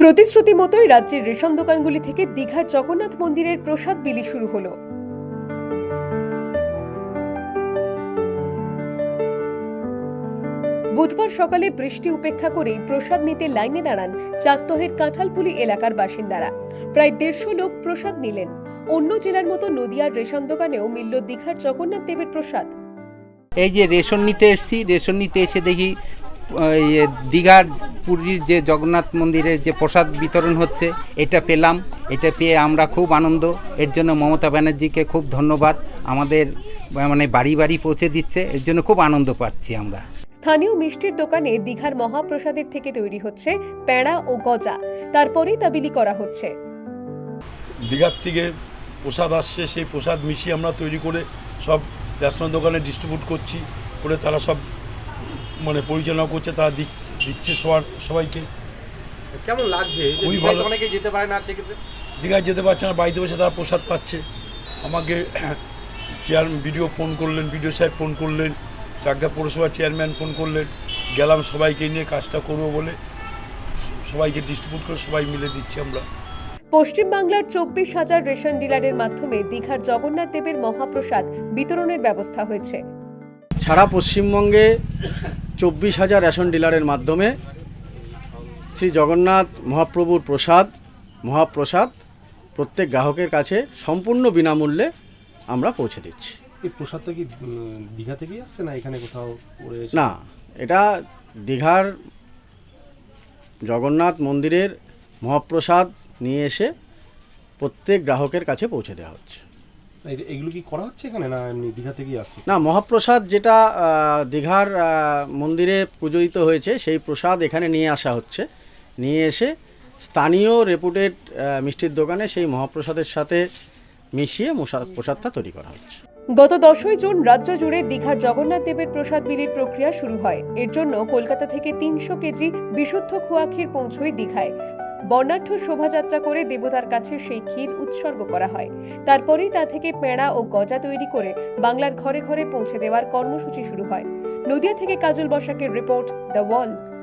প্রতিশ্রুতি মতোই রাজ্যের রেশন দোকানগুলি থেকে দীঘার জগন্নাথ মন্দিরের প্রসাদ বিলি শুরু হলো। বুধবার সকালে বৃষ্টি উপেক্ষা করে প্রসাদ নিতে লাইনে দাঁড়ান চাকদহের কাঁঠালপুলি এলাকার বাসিন্দারা। প্রায় দেড়শো লোক প্রসাদ নিলেন। অন্য জেলার মতো নদিয়ার রেশন দোকানেও মিলল দীঘার জগন্নাথ দেবের প্রসাদ। এই যে রেশন নিতে এসেছি, রেশন নিতে এসে দেখি দীঘার পুরীর যে জগন্নাথ মন্দিরের যে প্রসাদ বিতরণ হচ্ছে এটা পেলাম। এটা পেয়ে আমরা খুব আনন্দ। এর জন্য মমতা ব্যানার্জিকে খুব ধন্যবাদ। আমাদের মানে বাড়ি বাড়ি পৌঁছে দিচ্ছে। এর জন্য খুব আনন্দ পাচ্ছি আমরা। স্থানীয় মিষ্টির দোকানে দীঘার মহাপ্রসাদের থেকে তৈরি হচ্ছে প্যাঁড়া ও গজা। তারপরেই তা বিলি করা হচ্ছে। দীঘার থেকে প্রসাদ আসছে। সেই প্রসাদ মিশিয়ে আমরা তৈরি করে সব রেশন দোকানে ডিস্ট্রিবিউট করছি। করে তারা সব মানে পরিচালনা করছে তারা দিচ্ছে দিচ্ছে সবার সবাইকে। কেমন লাগছে? খুবই ভালো। অনেকে যেতে পারে না সেক্ষেত্রে? দীঘায় যেতে পারছে না বাড়িতে বসে তারা প্রসাদ পাচ্ছে। আমাকে চেয়ার ভিডিও ফোন করলেন ভিডিও সাহেব ফোন করলেন চাকদা পৌরসভার চেয়ারম্যান ফোন করলেন গেলাম সবাইকে নিয়ে কাজটা করব বলে সবাইকে ডিস্ট্রিবিউট করে সবাই মিলে দিচ্ছি আমরা। পশ্চিমবাংলার চব্বিশ হাজার রেশন ডিলারের মাধ্যমে দীঘার জগন্নাথ দেবের মহাপ্রসাদ বিতরণের ব্যবস্থা হয়েছে। সারা পশ্চিমবঙ্গে চব্বিশ হাজার রেশন ডিলারের মাধ্যমে শ্রী জগন্নাথ মহাপ্রভুর প্রসাদ মহাপ্রসাদ প্রত্যেক গ্রাহকের কাছে সম্পূর্ণ বিনামূল্যে আমরা পৌঁছে দিচ্ছি। এই প্রসাদটা কি দীঘা থেকেই আসছে না এখানে কোথাও না এটা দীঘার জগন্নাথ মন্দিরের মহাপ্রসাদ নিয়ে এসে প্রত্যেক গ্রাহকের কাছে পৌঁছে দেওয়া হচ্ছে। এগুলো কি করা হচ্ছে এখানে না এমনি দীঘা থেকেই আসছে? না মহাপ্রসাদ যেটা দীঘার মন্দিরে পূজিত হয়েছে সেই প্রসাদ এখানে নিয়ে আসা হচ্ছে। নিয়ে এসে স্থানীয় রেপুটেড মিষ্টির দোকানে সেই মহাপ্রসাদের সাথে মিশিয়ে মশা- প্রসাদটা তৈরি করা হচ্ছে। গত দশই জুন রাজ্য জুড়ে দীঘার জগন্নাথ দেবের প্রসাদ বিলির প্রক্রিয়া শুরু হয়। এর জন্য কলকাতা থেকে তিনশো কেজি বিশুদ্ধ খোয়া ক্ষীর পৌঁছয় দীঘায়। বর্ণাঢ্য শোভাযাত্রা করে দেবতার কাছে সেই ক্ষীর উৎসর্গ করা হয়। তারপরেই তা থেকে পেঁড়া ও গজা তৈরি করে বাংলার ঘরে ঘরে পৌঁছে দেওয়ার কর্মসূচি শুরু হয়। নদিয়া থেকে কাজল বসাকের রিপোর্ট দ্য ওয়াল